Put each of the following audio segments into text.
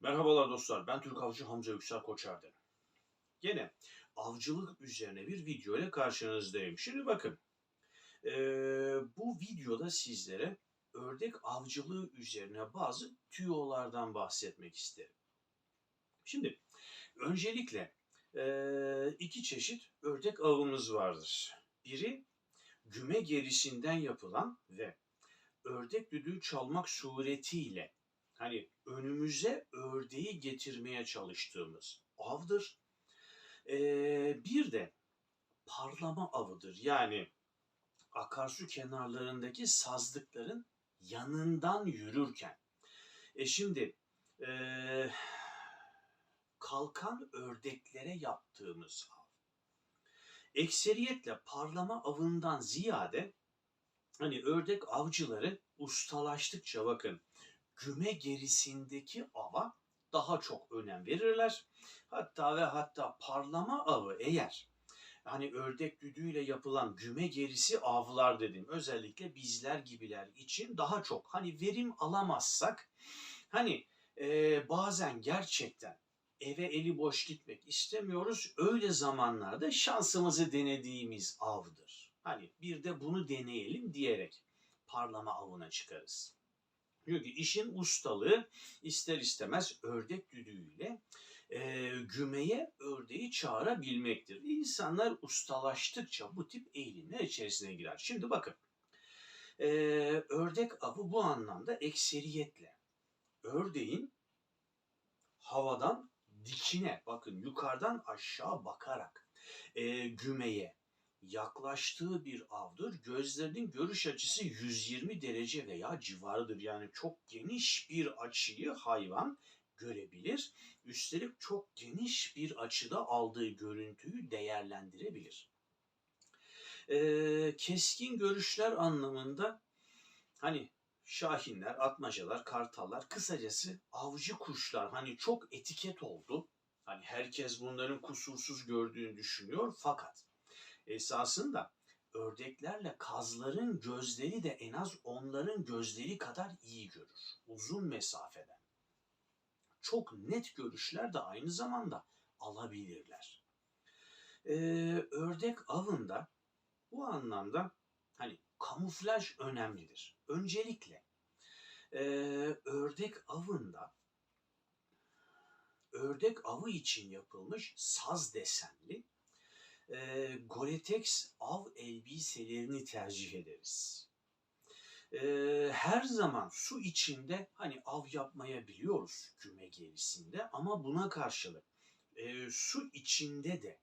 Merhabalar dostlar, ben Türk Avcı Hamza Yüksel Koçer'den. Gene avcılık üzerine bir video ile karşınızdayım. Şimdi bakın, eee, bu videoda sizlere ördek avcılığı üzerine bazı tüyolardan bahsetmek isterim. Şimdi öncelikle eee, iki çeşit ördek avımız vardır. Biri güme gerisinden yapılan ve ördek düdüğü çalmak suretiyle hani önümüze ördeği getirmeye çalıştığımız avdır. Ee, bir de parlama avıdır. Yani akarsu kenarlarındaki sazlıkların yanından yürürken. E şimdi ee, kalkan ördeklere yaptığımız av. Ekseriyetle parlama avından ziyade hani ördek avcıları ustalaştıkça bakın güme gerisindeki ava daha çok önem verirler. Hatta ve hatta parlama avı eğer hani ördek düdüğüyle yapılan güme gerisi avlar dedim. Özellikle bizler gibiler için daha çok hani verim alamazsak hani e, bazen gerçekten eve eli boş gitmek istemiyoruz. Öyle zamanlarda şansımızı denediğimiz avdır. Hani bir de bunu deneyelim diyerek parlama avına çıkarız. Çünkü işin ustalığı ister istemez ördek düdüğüyle e, gümeye ördeği çağırabilmektir. İnsanlar ustalaştıkça bu tip eğilimler içerisine girer. Şimdi bakın e, ördek avı bu anlamda ekseriyetle ördeğin havadan dikine bakın yukarıdan aşağı bakarak e, gümeye yaklaştığı bir avdır. Gözlerinin görüş açısı 120 derece veya civarıdır. Yani çok geniş bir açıyı hayvan görebilir. Üstelik çok geniş bir açıda aldığı görüntüyü değerlendirebilir. Ee, keskin görüşler anlamında hani şahinler, atmacalar, kartallar, kısacası avcı kuşlar hani çok etiket oldu. Hani herkes bunların kusursuz gördüğünü düşünüyor fakat esasında ördeklerle kazların gözleri de en az onların gözleri kadar iyi görür. Uzun mesafeden. Çok net görüşler de aynı zamanda alabilirler. Ee, ördek avında bu anlamda hani kamuflaj önemlidir. Öncelikle e, ördek avında ördek avı için yapılmış saz desenli e, Gore-Tex av elbiselerini tercih ederiz. E, her zaman su içinde hani av yapmaya biliyoruz güme gerisinde ama buna karşılık e, su içinde de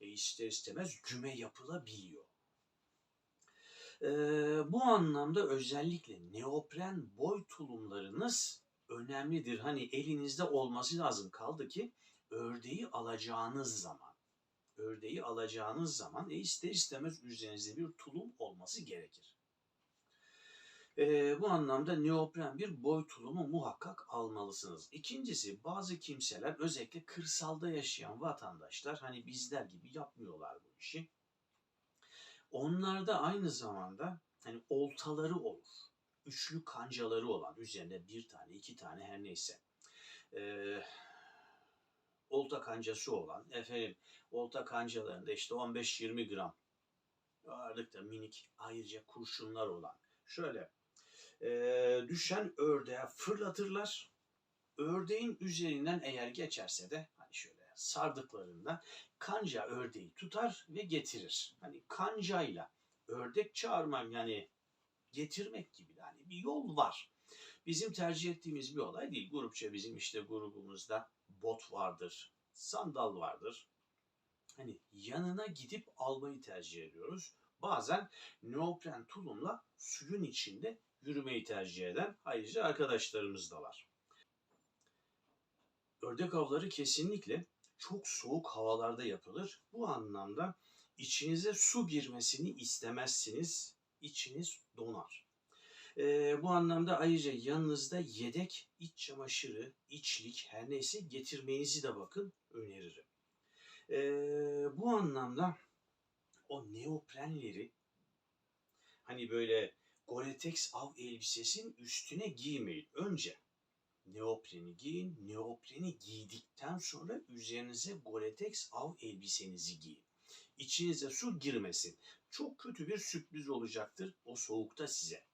e, ister istemez güme yapılabiliyor. E, bu anlamda özellikle neopren boy tulumlarınız önemlidir. Hani elinizde olması lazım. Kaldı ki ördeği alacağınız zaman ördeği alacağınız zaman e ister istemez üzerinizde bir tulum olması gerekir. E, bu anlamda neopren bir boy tulumu muhakkak almalısınız. İkincisi bazı kimseler özellikle kırsalda yaşayan vatandaşlar hani bizler gibi yapmıyorlar bu işi. Onlarda aynı zamanda hani oltaları olur. Üçlü kancaları olan üzerinde bir tane iki tane her neyse. Eee olta kancası olan efendim olta kancalarında işte 15-20 gram ağırlıkta minik ayrıca kurşunlar olan şöyle e, düşen ördeğe fırlatırlar. Ördeğin üzerinden eğer geçerse de hani şöyle sardıklarında kanca ördeği tutar ve getirir. Hani kancayla ördek çağırmak yani getirmek gibi yani bir yol var. Bizim tercih ettiğimiz bir olay değil. Grupça bizim işte grubumuzda bot vardır, sandal vardır. Hani yanına gidip almayı tercih ediyoruz. Bazen neopren tulumla suyun içinde yürümeyi tercih eden ayrıca arkadaşlarımız da var. Ördek avları kesinlikle çok soğuk havalarda yapılır. Bu anlamda içinize su girmesini istemezsiniz. İçiniz donar. E, bu anlamda ayrıca yanınızda yedek iç çamaşırı, içlik her neyse getirmenizi de bakın öneririm. E, bu anlamda o neoprenleri hani böyle Gore-Tex av elbisesinin üstüne giymeyin. Önce neopreni giyin. Neopreni giydikten sonra üzerinize Gore-Tex av elbisenizi giyin. İçinize su girmesin. Çok kötü bir sürpriz olacaktır o soğukta size.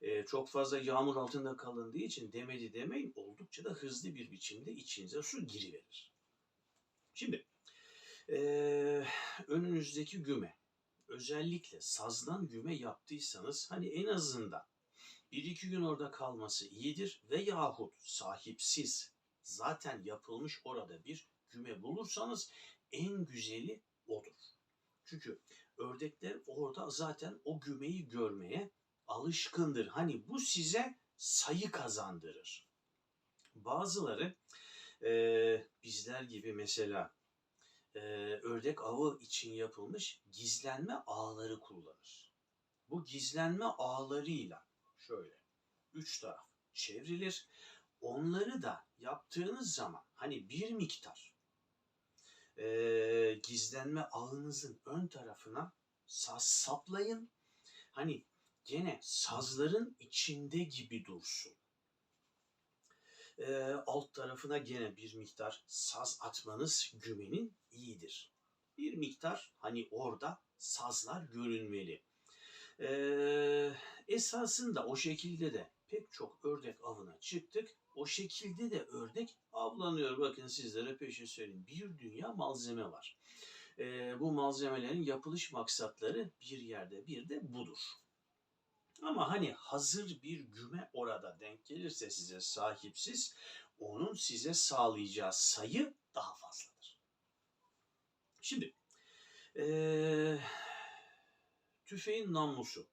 Ee, çok fazla yağmur altında kalındığı için demedi demeyin oldukça da hızlı bir biçimde içinize su giriverir. Şimdi ee, önünüzdeki güme özellikle sazdan güme yaptıysanız hani en azından bir iki gün orada kalması iyidir ve yahut sahipsiz zaten yapılmış orada bir güme bulursanız en güzeli odur. Çünkü ördekler orada zaten o gümeyi görmeye alışkındır. Hani bu size sayı kazandırır. Bazıları eee, bizler gibi mesela eee, ördek avı için yapılmış gizlenme ağları kullanır. Bu gizlenme ağlarıyla şöyle üç taraf çevrilir. Onları da yaptığınız zaman hani bir miktar eee, gizlenme ağınızın ön tarafına saplayın. Hani gene sazların içinde gibi dursun. Eee, alt tarafına gene bir miktar saz atmanız gümenin iyidir. Bir miktar hani orada sazlar görünmeli. Eee, esasında o şekilde de pek çok ördek avına çıktık. O şekilde de ördek avlanıyor. Bakın sizlere peşin söyleyeyim. Bir dünya malzeme var. Eee, bu malzemelerin yapılış maksatları bir yerde bir de budur. Ama hani hazır bir güme orada denk gelirse size sahipsiz, onun size sağlayacağı sayı daha fazladır. Şimdi eee, tüfeğin namlusu.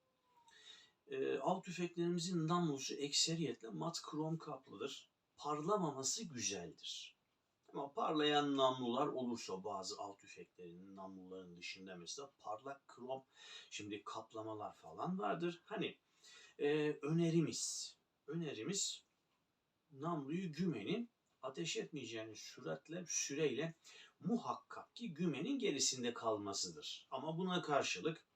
Eee, av tüfeklerimizin namlusu ekseriyetle mat krom kaplıdır. Parlamaması güzeldir. Ama parlayan namlular olursa bazı av tüfeklerinin namluların dışında mesela parlak krom şimdi kaplamalar falan vardır. Hani eee, önerimiz önerimiz namluyu gümenin ateş etmeyeceğiniz süratle süreyle muhakkak ki gümenin gerisinde kalmasıdır. Ama buna karşılık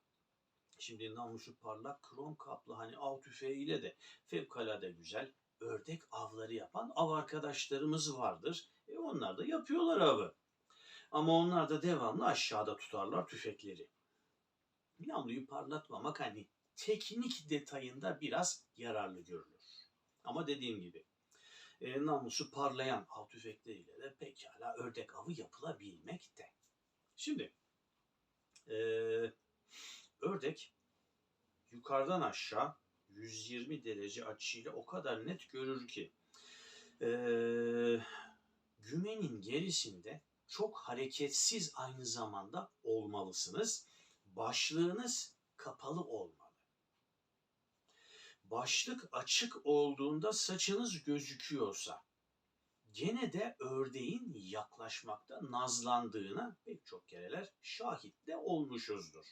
şimdi namlusu parlak krom kaplı hani av tüfeğiyle de fevkalade güzel ördek avları yapan av arkadaşlarımız vardır. E onlar da yapıyorlar avı. Ama onlar da devamlı aşağıda tutarlar tüfekleri. Namluyu parlatmamak hani teknik detayında biraz yararlı görülür. Ama dediğim gibi e, namlusu parlayan av tüfekleriyle de pekala ördek avı yapılabilmekte. Şimdi e, ördek yukarıdan aşağı 120 derece açıyla o kadar net görür ki e, gümenin gerisinde çok hareketsiz aynı zamanda olmalısınız. Başlığınız kapalı olmalı. Başlık açık olduğunda saçınız gözüküyorsa gene de ördeğin yaklaşmakta nazlandığına pek çok kereler şahit de olmuşuzdur.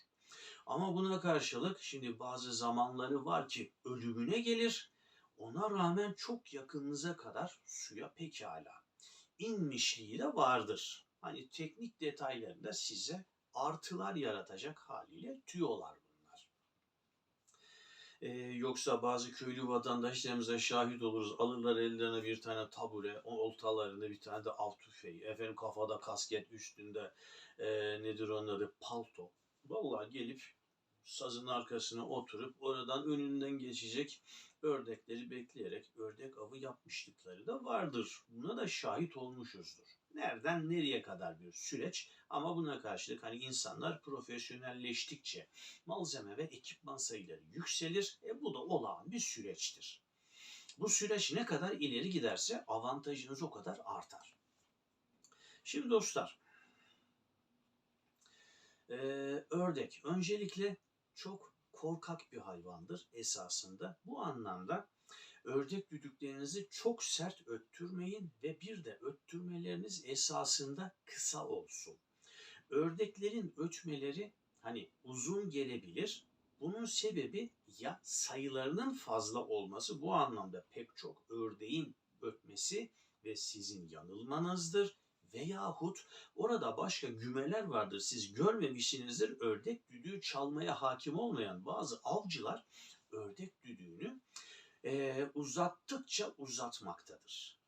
Ama buna karşılık şimdi bazı zamanları var ki ölümüne gelir. Ona rağmen çok yakınınıza kadar suya pekala inmişliği de vardır. Hani teknik detaylarında size artılar yaratacak haliyle tüyolar bunlar. Ee, yoksa bazı köylü vatandaşlarımıza şahit oluruz. Alırlar ellerine bir tane tabure, oltalarında bir tane de av tüfeği. Efendim kafada kasket, üstünde e, nedir onun adı palto. Vallahi gelip sazın arkasına oturup oradan önünden geçecek ördekleri bekleyerek ördek avı yapmışlıkları da vardır. Buna da şahit olmuşuzdur. Nereden nereye kadar bir süreç ama buna karşılık hani insanlar profesyonelleştikçe malzeme ve ekipman sayıları yükselir. E bu da olağan bir süreçtir. Bu süreç ne kadar ileri giderse avantajınız o kadar artar. Şimdi dostlar, ee, ördek öncelikle çok korkak bir hayvandır esasında. Bu anlamda ördek düdüklerinizi çok sert öttürmeyin ve bir de öttürmeleriniz esasında kısa olsun. Ördeklerin ötmeleri hani uzun gelebilir. Bunun sebebi ya sayılarının fazla olması bu anlamda pek çok ördeğin ötmesi ve sizin yanılmanızdır veyahut orada başka gümeler vardır. Siz görmemişsinizdir. Ördek düdüğü çalmaya hakim olmayan bazı avcılar ördek düdüğünü e, uzattıkça uzatmaktadır.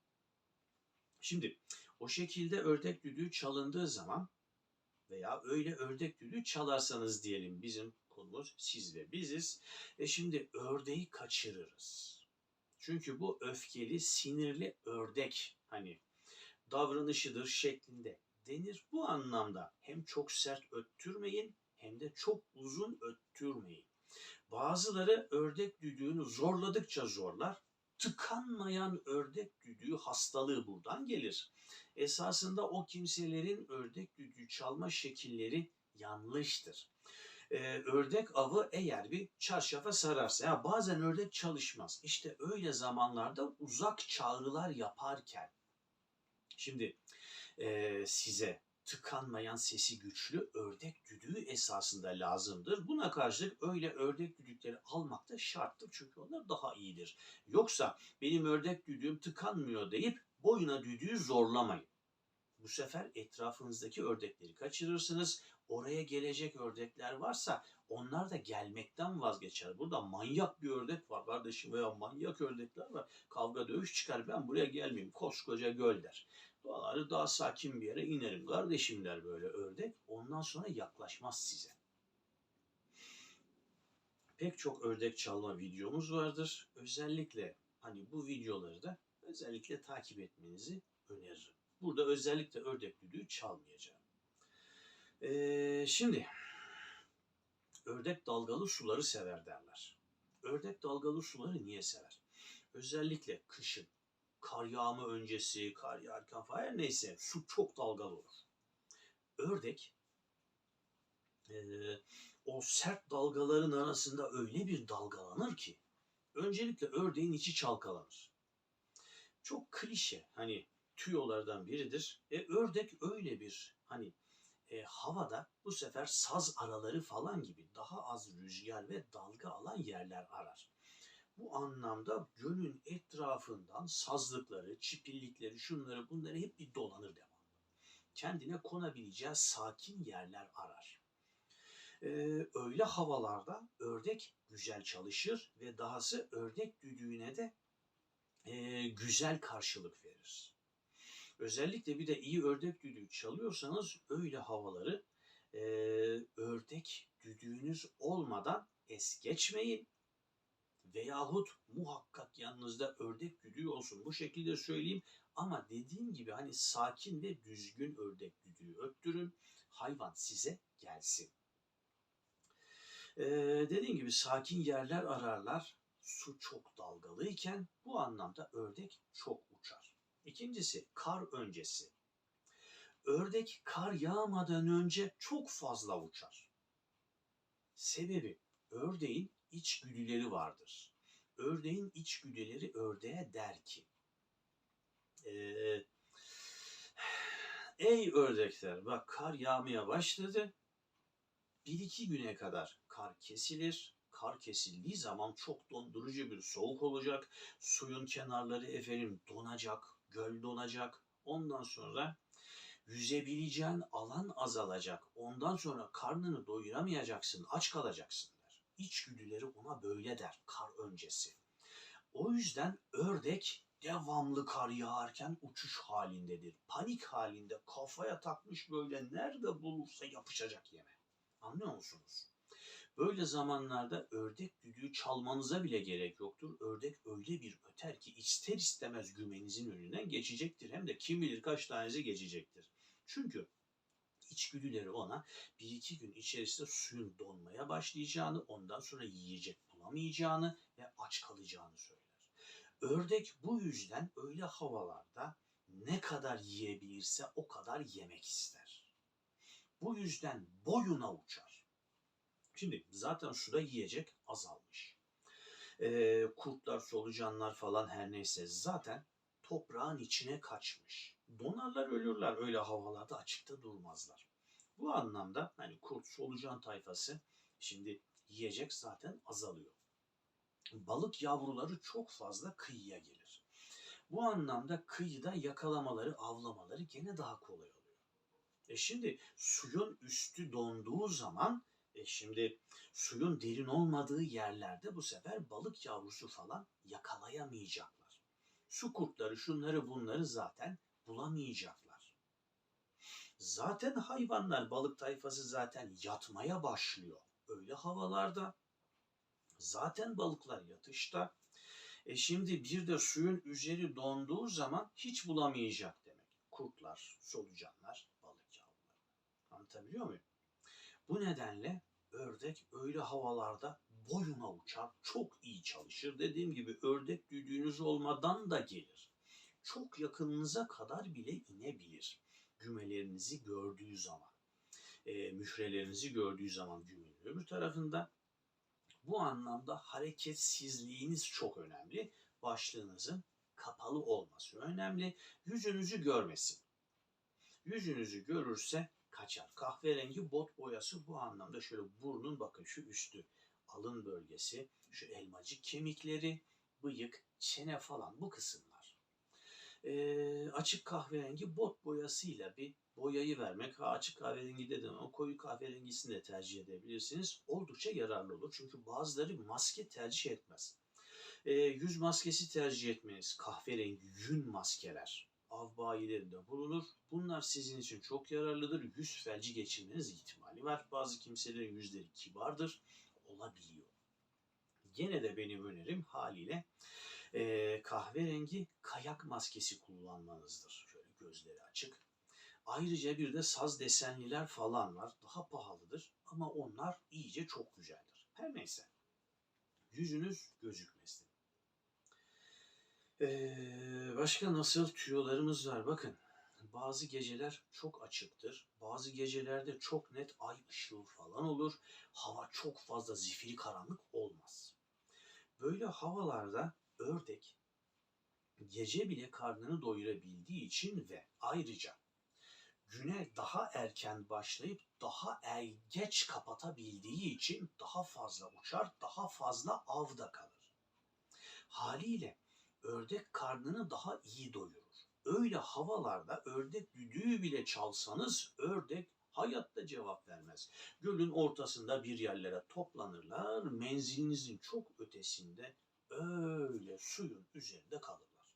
Şimdi o şekilde ördek düdüğü çalındığı zaman veya öyle ördek düdüğü çalarsanız diyelim bizim konumuz siz ve biziz. E şimdi ördeği kaçırırız. Çünkü bu öfkeli, sinirli ördek hani davranışıdır şeklinde denir. Bu anlamda hem çok sert öttürmeyin hem de çok uzun öttürmeyin. Bazıları ördek düdüğünü zorladıkça zorlar. Tıkanmayan ördek düdüğü hastalığı buradan gelir. Esasında o kimselerin ördek düdüğü çalma şekilleri yanlıştır. Ee, ördek avı eğer bir çarşafa sararsa, ya bazen ördek çalışmaz. İşte öyle zamanlarda uzak çağrılar yaparken, şimdi e, size tıkanmayan sesi güçlü ördek düdüğü esasında lazımdır. Buna karşılık öyle ördek düdükleri almak da şarttır çünkü onlar daha iyidir. Yoksa benim ördek düdüğüm tıkanmıyor deyip boyuna düdüğü zorlamayın. Bu sefer etrafınızdaki ördekleri kaçırırsınız. Oraya gelecek ördekler varsa onlar da gelmekten vazgeçer. Burada manyak bir ördek var kardeşim veya manyak ördekler var. Kavga dövüş çıkar ben buraya gelmeyeyim koskoca göl der. Doğaları daha sakin bir yere inerim kardeşim der böyle ördek. Ondan sonra yaklaşmaz size. Pek çok ördek çalma videomuz vardır. Özellikle hani bu videoları da özellikle takip etmenizi öneririm. Burada özellikle ördek düdüğü çalmayacağım. Ee, şimdi ördek dalgalı suları sever derler. Ördek dalgalı suları niye sever? Özellikle kışın kar yağma öncesi, kar yağarken falan her neyse su çok dalgalı olur. Ördek e, o sert dalgaların arasında öyle bir dalgalanır ki öncelikle ördeğin içi çalkalanır. Çok klişe hani tüyolardan biridir. E, ördek öyle bir hani e, havada bu sefer saz araları falan gibi daha az rüzgar ve dalga alan yerler arar. Bu anlamda gölün etrafından sazlıkları, çipillikleri, şunları bunları hep bir dolanır devamlı. Kendine konabileceği sakin yerler arar. Ee, öyle havalarda ördek güzel çalışır ve dahası ördek düdüğüne de e, güzel karşılık verir. Özellikle bir de iyi ördek düdüğü çalıyorsanız öyle havaları e, ördek düdüğünüz olmadan es geçmeyin veyahut muhakkak yanınızda ördek düdüğü olsun. Bu şekilde söyleyeyim ama dediğim gibi hani sakin ve düzgün ördek düdüğü öttürün. Hayvan size gelsin. Ee, dediğim gibi sakin yerler ararlar. Su çok dalgalıyken bu anlamda ördek çok uçar. İkincisi kar öncesi. Ördek kar yağmadan önce çok fazla uçar. Sebebi ördeğin içgüdüleri vardır. Ördeğin içgüdüleri ördeğe der ki e, Ey ördekler bak kar yağmaya başladı. Bir iki güne kadar kar kesilir. Kar kesildiği zaman çok dondurucu bir soğuk olacak. Suyun kenarları efendim donacak, göl donacak. Ondan sonra yüzebileceğin alan azalacak. Ondan sonra karnını doyuramayacaksın, aç kalacaksın. İçgüdüleri ona böyle der kar öncesi. O yüzden ördek devamlı kar yağarken uçuş halindedir. Panik halinde kafaya takmış böyle nerede bulursa yapışacak yeme. Anlıyor musunuz? Böyle zamanlarda ördek düdüğü çalmanıza bile gerek yoktur. Ördek öyle bir öter ki ister istemez gümenizin önünden geçecektir. Hem de kim bilir kaç tanesi geçecektir. Çünkü içgüdüleri ona bir iki gün içerisinde suyun donmaya başlayacağını, ondan sonra yiyecek bulamayacağını ve aç kalacağını söyler. Ördek bu yüzden öyle havalarda ne kadar yiyebilirse o kadar yemek ister. Bu yüzden boyuna uçar. Şimdi zaten suda yiyecek azalmış. Ee, kurtlar, solucanlar falan her neyse zaten toprağın içine kaçmış. Donarlar ölürler öyle havalarda açıkta durmazlar. Bu anlamda hani kurt, solucan tayfası şimdi yiyecek zaten azalıyor. Balık yavruları çok fazla kıyıya gelir. Bu anlamda kıyıda yakalamaları, avlamaları gene daha kolay oluyor. E şimdi suyun üstü donduğu zaman E şimdi suyun derin olmadığı yerlerde bu sefer balık yavrusu falan yakalayamayacaklar. Su kurtları şunları bunları zaten bulamayacaklar. Zaten hayvanlar balık tayfası zaten yatmaya başlıyor. Öyle havalarda zaten balıklar yatışta. E şimdi bir de suyun üzeri donduğu zaman hiç bulamayacak demek. Kurtlar, solucanlar, balık yavruları. Anlatabiliyor muyum? Bu nedenle ördek öyle havalarda boyuna uçar, çok iyi çalışır. Dediğim gibi ördek düdüğünüz olmadan da gelir. Çok yakınınıza kadar bile inebilir. Gümelerinizi gördüğü zaman, e, mührelerinizi gördüğü zaman gümenin öbür tarafında. Bu anlamda hareketsizliğiniz çok önemli. Başlığınızın kapalı olması önemli. Yüzünüzü görmesin. Yüzünüzü görürse kaçar. Kahverengi bot boyası bu anlamda şöyle burnun bakın şu üstü alın bölgesi, şu elmacık kemikleri, bıyık, çene falan bu kısımlar. Ee, açık kahverengi bot boyasıyla bir boyayı vermek. Ha, açık kahverengi dedim ama koyu kahverengisini de tercih edebilirsiniz. Oldukça yararlı olur. Çünkü bazıları maske tercih etmez. Ee, yüz maskesi tercih etmeniz. Kahverengi yün maskeler av bayilerinde bulunur. Bunlar sizin için çok yararlıdır. Yüz felci geçirmeniz ihtimali var. Bazı kimselerin yüzleri kibardır. Olabiliyor. Gene de benim önerim haliyle e, kahverengi kayak maskesi kullanmanızdır. Şöyle gözleri açık. Ayrıca bir de saz desenliler falan var. Daha pahalıdır ama onlar iyice çok güzeldir. Her neyse. Yüzünüz gözükmesin. Ee, başka nasıl tüyolarımız var bakın. Bazı geceler çok açıktır. Bazı gecelerde çok net ay ışığı falan olur. Hava çok fazla zifiri karanlık olmaz. Böyle havalarda ördek gece bile karnını doyurabildiği için ve ayrıca güne daha erken başlayıp daha er geç kapatabildiği için daha fazla uçar, daha fazla avda kalır. Haliyle ördek karnını daha iyi doyurur. Öyle havalarda ördek düdüğü bile çalsanız ördek hayatta cevap vermez. Gölün ortasında bir yerlere toplanırlar, menzilinizin çok ötesinde öyle suyun üzerinde kalırlar.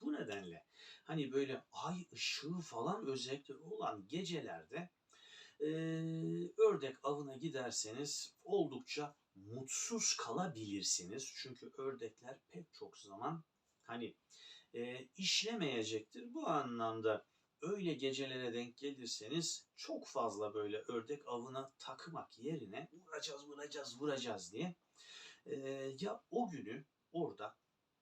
Bu nedenle hani böyle ay ışığı falan özellikle olan gecelerde e, ördek avına giderseniz oldukça mutsuz kalabilirsiniz. Çünkü ördekler pek çok zaman hani e, işlemeyecektir. Bu anlamda öyle gecelere denk gelirseniz çok fazla böyle ördek avına takmak yerine vuracağız vuracağız vuracağız diye e, ya o günü orada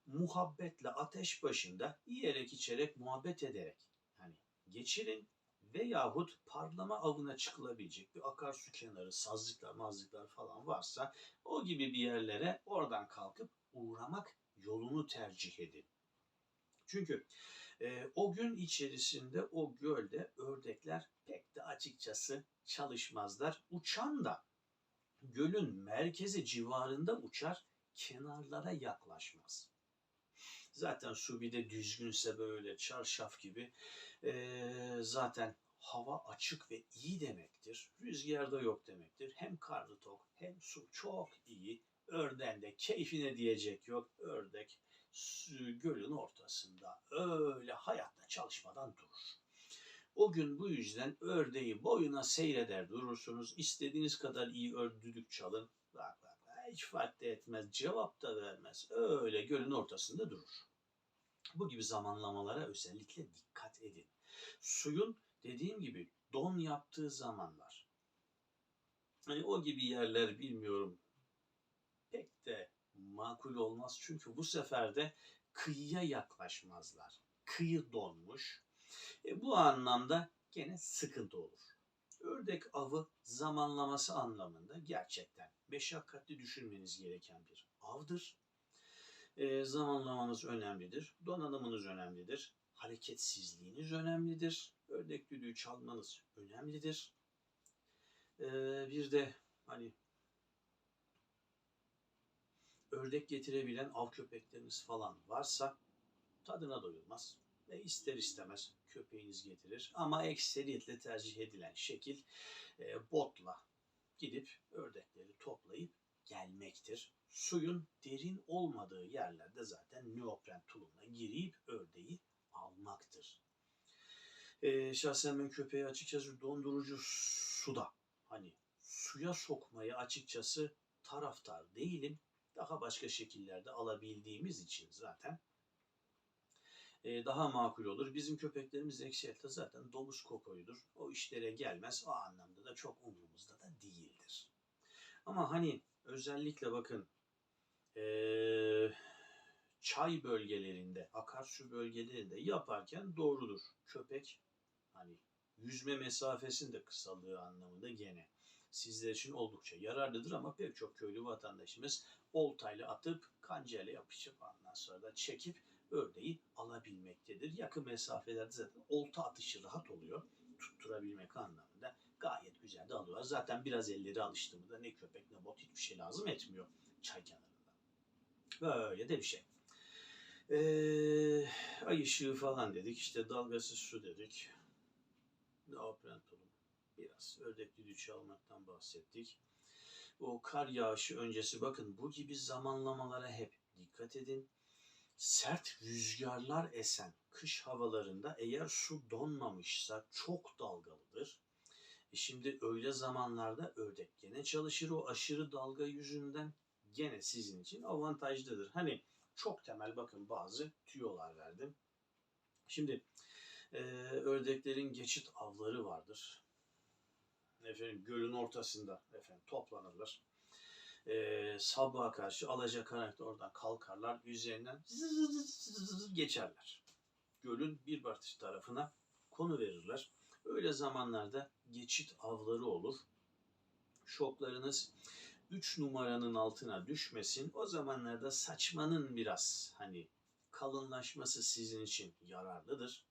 muhabbetle ateş başında yiyerek içerek muhabbet ederek hani geçirin veyahut parlama avına çıkılabilecek bir akarsu kenarı, sazlıklar, mazlıklar falan varsa o gibi bir yerlere oradan kalkıp uğramak yolunu tercih edin. Çünkü e, o gün içerisinde o gölde ördekler pek de açıkçası çalışmazlar. Uçan da gölün merkezi civarında uçar, kenarlara yaklaşmaz. Zaten su bir de düzgünse böyle çarşaf gibi e, zaten hava açık ve iyi demektir. Rüzgarda yok demektir. Hem karnı tok hem su çok iyi. Örden de keyfine diyecek yok. Ördek gölün ortasında öyle hayatta çalışmadan durur. O gün bu yüzden ördeği boyuna seyreder durursunuz. İstediğiniz kadar iyi ördüdük çalın. Bak bak hiç fark etmez. Cevap da vermez. Öyle gölün ortasında durur. Bu gibi zamanlamalara özellikle dikkat edin. Suyun dediğim gibi don yaptığı zamanlar. Hani o gibi yerler bilmiyorum pek de makul olmaz. Çünkü bu sefer de kıyıya yaklaşmazlar. Kıyı donmuş. E, bu anlamda gene sıkıntı olur. Ördek avı zamanlaması anlamında gerçekten meşakkatli düşünmeniz gereken bir avdır. E, zamanlamanız önemlidir. Donanımınız önemlidir. Hareketsizliğiniz önemlidir. Ördek düdüğü çalmanız önemlidir. E, bir de hani ördek getirebilen av köpekleriniz falan varsa tadına doyulmaz. Ve ister istemez köpeğiniz getirir. Ama ekseriyetle tercih edilen şekil e, botla gidip ördekleri toplayıp gelmektir. Suyun derin olmadığı yerlerde zaten neopren tulumla girip ördeği almaktır. Ee, şahsen ben köpeği açıkçası dondurucu suda hani suya sokmayı açıkçası taraftar değilim. Daha başka şekillerde alabildiğimiz için zaten e, daha makul olur. Bizim köpeklerimiz Excel'de zaten domuz kokoyudur. O işlere gelmez. O anlamda da çok umurumuzda da değildir. Ama hani özellikle bakın e, çay bölgelerinde, akarsu bölgelerinde yaparken doğrudur. Köpek hani yüzme mesafesinin de kısalığı anlamında gene sizler için oldukça yararlıdır ama pek çok köylü vatandaşımız oltayla atıp kancayla yapışıp ondan sonra da çekip ördeği alabilmektedir. Yakın mesafelerde zaten olta atışı rahat oluyor. Tutturabilmek anlamında gayet güzel de alıyorlar. Zaten biraz elleri alıştığında ne köpek ne bot hiçbir şey lazım etmiyor çay kenarında. Böyle de bir şey. Ee, ay ışığı falan dedik. işte dalgasız su dedik. Neoprentalum. Biraz ördek düdüğü çalmaktan bahsettik. O kar yağışı öncesi bakın bu gibi zamanlamalara hep dikkat edin sert rüzgarlar esen kış havalarında eğer su donmamışsa çok dalgalıdır. E şimdi öyle zamanlarda ördek gene çalışır o aşırı dalga yüzünden gene sizin için avantajlıdır. Hani çok temel bakın bazı tüyolar verdim. Şimdi e, ördeklerin geçit avları vardır. Efendim gölün ortasında efendim toplanırlar e, sabaha karşı alacakaranlıkta oradan kalkarlar. Üzerinden geçerler. Gölün bir batış tarafına konu verirler. Öyle zamanlarda geçit avları olur. Şoklarınız 3 numaranın altına düşmesin. O zamanlarda saçmanın biraz hani kalınlaşması sizin için yararlıdır.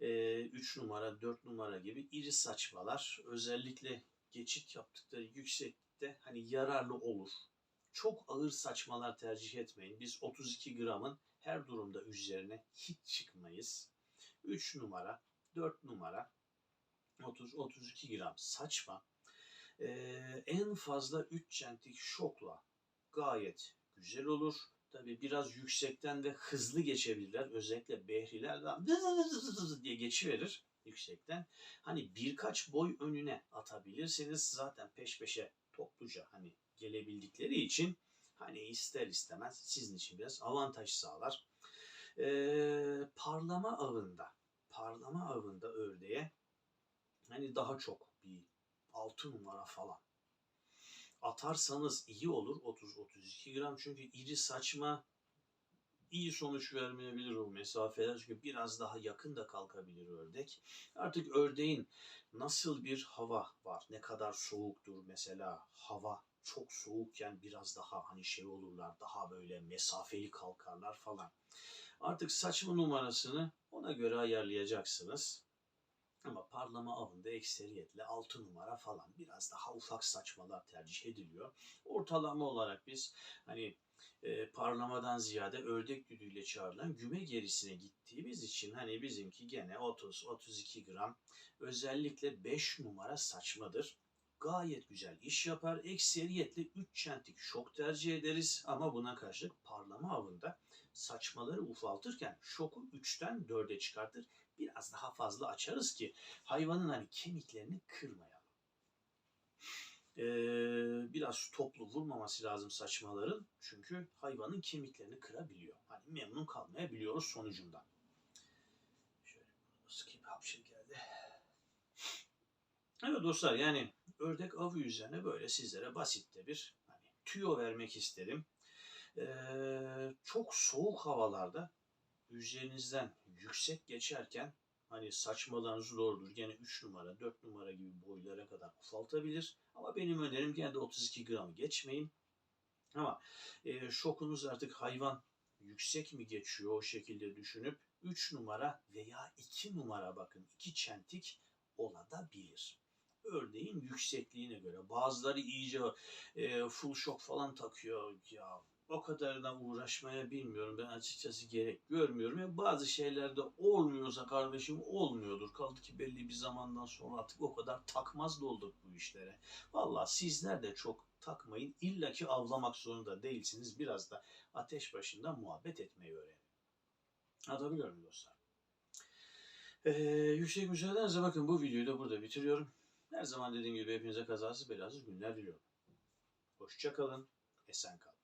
3 numara, 4 numara gibi iri saçmalar özellikle geçit yaptıkları yüksek de hani yararlı olur. Çok ağır saçmalar tercih etmeyin. Biz 32 gramın her durumda üzerine hiç çıkmayız. 3 numara, 4 numara, 30-32 gram saçma. Ee, en fazla 3 çentik şokla gayet güzel olur. Tabi biraz yüksekten ve hızlı geçebilirler. Özellikle behrilerden diye geçiverir yüksekten. Hani birkaç boy önüne atabilirseniz zaten peş peşe topluca hani gelebildikleri için hani ister istemez sizin için biraz avantaj sağlar. Ee, parlama avında parlama avında ördeğe hani daha çok bir 6 numara falan atarsanız iyi olur 30-32 gram çünkü iri saçma iyi sonuç vermeyebilir o mesafeler çünkü biraz daha yakın da kalkabilir ördek. Artık ördeğin nasıl bir hava var, ne kadar soğuktur mesela hava çok soğukken biraz daha hani şey olurlar, daha böyle mesafeli kalkarlar falan. Artık saçma numarasını ona göre ayarlayacaksınız. Ama parlama avında ekseriyetle 6 numara falan biraz daha ufak saçmalar tercih ediliyor. Ortalama olarak biz hani e, parlamadan ziyade ördek düdüğüyle çağrılan güme gerisine gittiğimiz için hani bizimki gene 30-32 gram özellikle 5 numara saçmadır. Gayet güzel iş yapar. Ekseriyetle 3 çentik şok tercih ederiz ama buna karşılık parlama avında saçmaları ufaltırken şoku 3'ten 4'e çıkartır. Biraz daha fazla açarız ki hayvanın hani kemiklerini kırmayalım e, biraz toplu vurmaması lazım saçmaların. Çünkü hayvanın kemiklerini kırabiliyor. Hani memnun kalmayabiliyoruz sonucunda. Şöyle sıkayım hapşır geldi. Evet dostlar yani ördek avı üzerine böyle sizlere basit de bir hani, tüyo vermek istedim. Ee, çok soğuk havalarda üzerinizden yüksek geçerken Hani saçmalarınız doğrudur. Gene 3 numara, 4 numara gibi boylara kadar ufaltabilir. Ama benim önerim gene de 32 gramı geçmeyin. Ama e, şokunuz artık hayvan yüksek mi geçiyor o şekilde düşünüp 3 numara veya 2 numara bakın 2 çentik olabilir. Örneğin yüksekliğine göre bazıları iyice e, full şok falan takıyor ya o kadarına uğraşmaya bilmiyorum. Ben açıkçası gerek görmüyorum. Yani bazı şeylerde olmuyorsa kardeşim olmuyordur. Kaldı ki belli bir zamandan sonra artık o kadar takmaz da olduk bu işlere. Valla sizler de çok takmayın. İlla ki avlamak zorunda değilsiniz. Biraz da ateş başında muhabbet etmeyi öğrenin. Anlatabiliyor muyum dostlar? Ee, yüksek müsaadenizle bakın bu videoyu da burada bitiriyorum. Her zaman dediğim gibi hepinize kazasız belasız günler diliyorum. Hoşça kalın, esen kalın.